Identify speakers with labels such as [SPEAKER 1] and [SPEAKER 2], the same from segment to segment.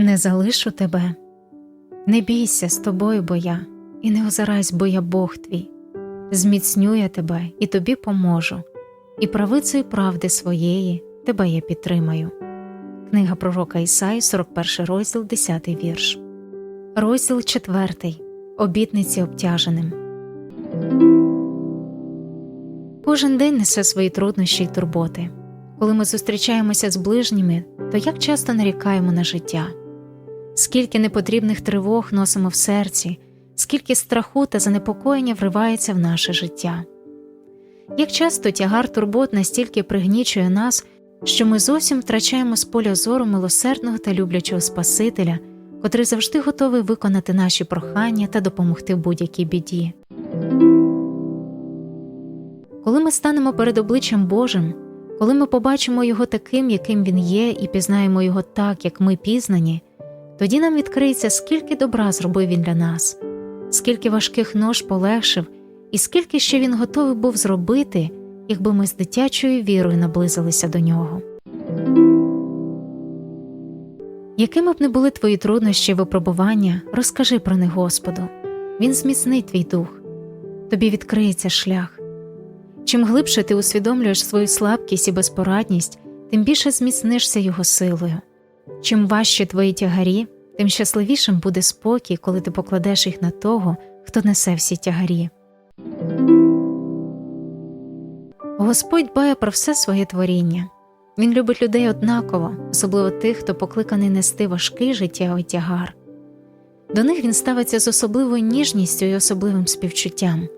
[SPEAKER 1] Не залишу тебе, не бійся з тобою, бо я, і не озирайсь, бо я Бог твій. Зміцню я тебе і тобі поможу, і правицею правди своєї тебе я підтримаю. Книга пророка Ісаї, 41 розділ, 10 вірш. Розділ 4. Обітниці обтяженим. Кожен день несе свої труднощі й турботи. Коли ми зустрічаємося з ближніми, то як часто нарікаємо на життя, скільки непотрібних тривог носимо в серці, скільки страху та занепокоєння вривається в наше життя. Як часто тягар турбот настільки пригнічує нас, що ми зовсім втрачаємо з поля зору милосердного та люблячого Спасителя, котрий завжди готовий виконати наші прохання та допомогти в будь-якій біді. Коли ми станемо перед обличчям Божим, коли ми побачимо його таким, яким він є, і пізнаємо його так, як ми пізнані, тоді нам відкриється, скільки добра зробив він для нас, скільки важких нож полегшив, і скільки ще він готовий був зробити, якби ми з дитячою вірою наблизилися до нього. Якими б не були твої труднощі й випробування, розкажи про них Господу. Він зміцнить твій дух, тобі відкриється шлях. Чим глибше ти усвідомлюєш свою слабкість і безпорадність, тим більше зміцнишся його силою. Чим важче твої тягарі, тим щасливішим буде спокій, коли ти покладеш їх на того, хто несе всі тягарі. Господь дбає про все своє творіння. Він любить людей однаково, особливо тих, хто покликаний нести важкий життєвий тягар. До них він ставиться з особливою ніжністю і особливим співчуттям.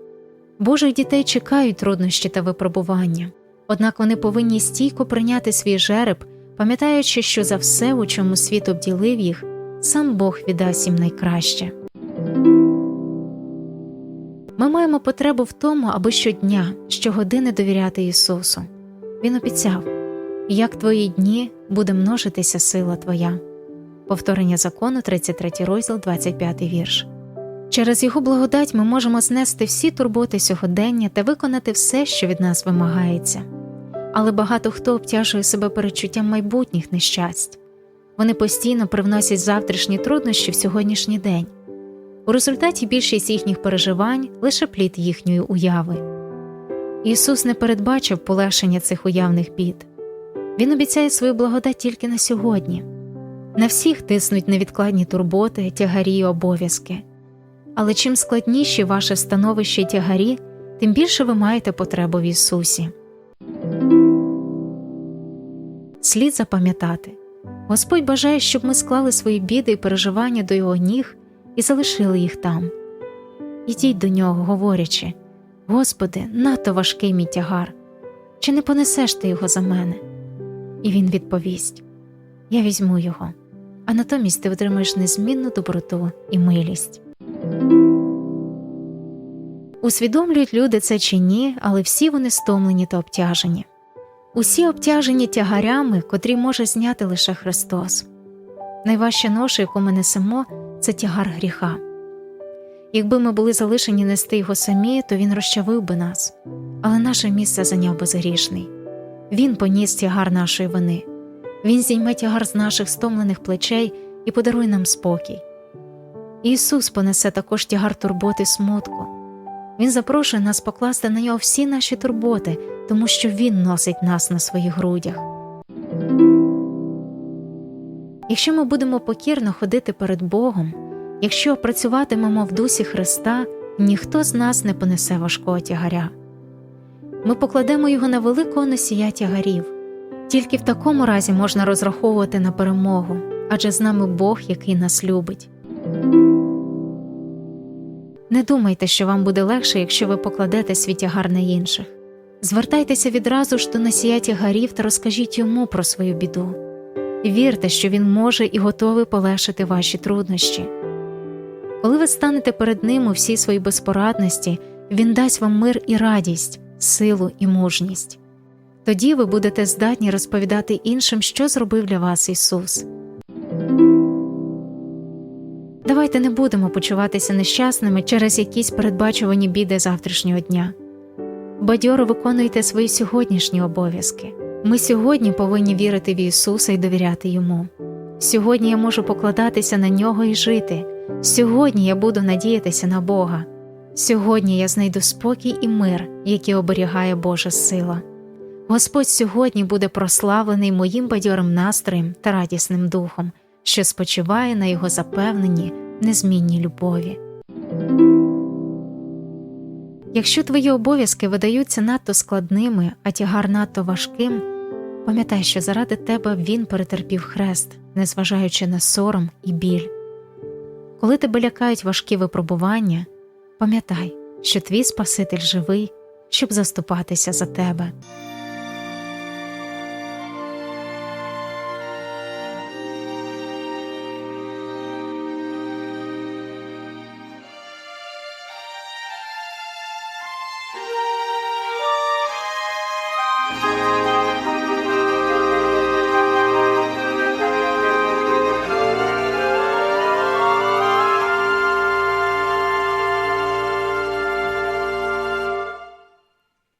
[SPEAKER 1] Божих дітей чекають труднощі та випробування, однак вони повинні стійко прийняти свій жереб, пам'ятаючи, що за все, у чому світ обділив їх, сам Бог віддасть їм найкраще. Ми маємо потребу в тому, аби щодня, щогодини довіряти Ісусу. Він обіцяв як твої дні буде множитися сила Твоя. Повторення закону, 33 розділ, 25 вірш. Через Його благодать ми можемо знести всі турботи сьогодення та виконати все, що від нас вимагається. Але багато хто обтяжує себе перечуттям майбутніх нещасть. Вони постійно привносять завтрашні труднощі в сьогоднішній день. У результаті більшість їхніх переживань лише плід їхньої уяви. Ісус не передбачив полегшення цих уявних бід. Він обіцяє свою благодать тільки на сьогодні. На всіх тиснуть невідкладні турботи, тягарі й обов'язки. Але чим складніші ваше становище й тягарі, тим більше ви маєте потребу в Ісусі. Слід запам'ятати Господь бажає, щоб ми склали свої біди і переживання до Його ніг і залишили їх там. Ідіть до нього, говорячи Господи, надто важкий мій тягар, чи не понесеш ти його за мене? І він відповість Я візьму його, а натомість ти отримаєш незмінну доброту і милість. Усвідомлюють люди це чи ні, але всі вони стомлені та обтяжені. Усі обтяжені тягарями, котрі може зняти лише Христос. Найважча ноша, яку ми несемо, це тягар гріха. Якби ми були залишені нести його самі, то він розчавив би нас, але наше місце зайняв безгрішний. Він поніс тягар нашої вини, Він зійме тягар з наших стомлених плечей і подарує нам спокій. Ісус понесе також тягар турботи смутку. Він запрошує нас покласти на нього всі наші турботи, тому що Він носить нас на своїх грудях. Якщо ми будемо покірно ходити перед Богом, якщо працюватимемо в дусі Христа, ніхто з нас не понесе важкого тягаря. Ми покладемо його на великого носія тягарів. Тільки в такому разі можна розраховувати на перемогу, адже з нами Бог, який нас любить. Не думайте, що вам буде легше, якщо ви покладете свій тягар на інших. Звертайтеся відразу ж до носія тягарів та розкажіть йому про свою біду. Вірте, що він може і готовий полегшити ваші труднощі. Коли ви станете перед ним у всій своїй безпорадності, він дасть вам мир і радість, силу і мужність. Тоді ви будете здатні розповідати іншим, що зробив для вас Ісус. Давайте не будемо почуватися нещасними через якісь передбачувані біди завтрашнього дня. Бадьоро виконуйте свої сьогоднішні обов'язки. Ми сьогодні повинні вірити в Ісуса і довіряти Йому. Сьогодні я можу покладатися на нього і жити. Сьогодні я буду надіятися на Бога. Сьогодні я знайду спокій і мир, який оберігає Божа сила. Господь сьогодні буде прославлений моїм бадьорим настроєм та радісним духом, що спочиває на його запевненні незмінній любові. Якщо твої обов'язки видаються надто складними, а тягар надто важким, пам'ятай, що заради тебе він перетерпів хрест, незважаючи на сором і біль. Коли тебе лякають важкі випробування, пам'ятай, що твій Спаситель живий, щоб заступатися за тебе.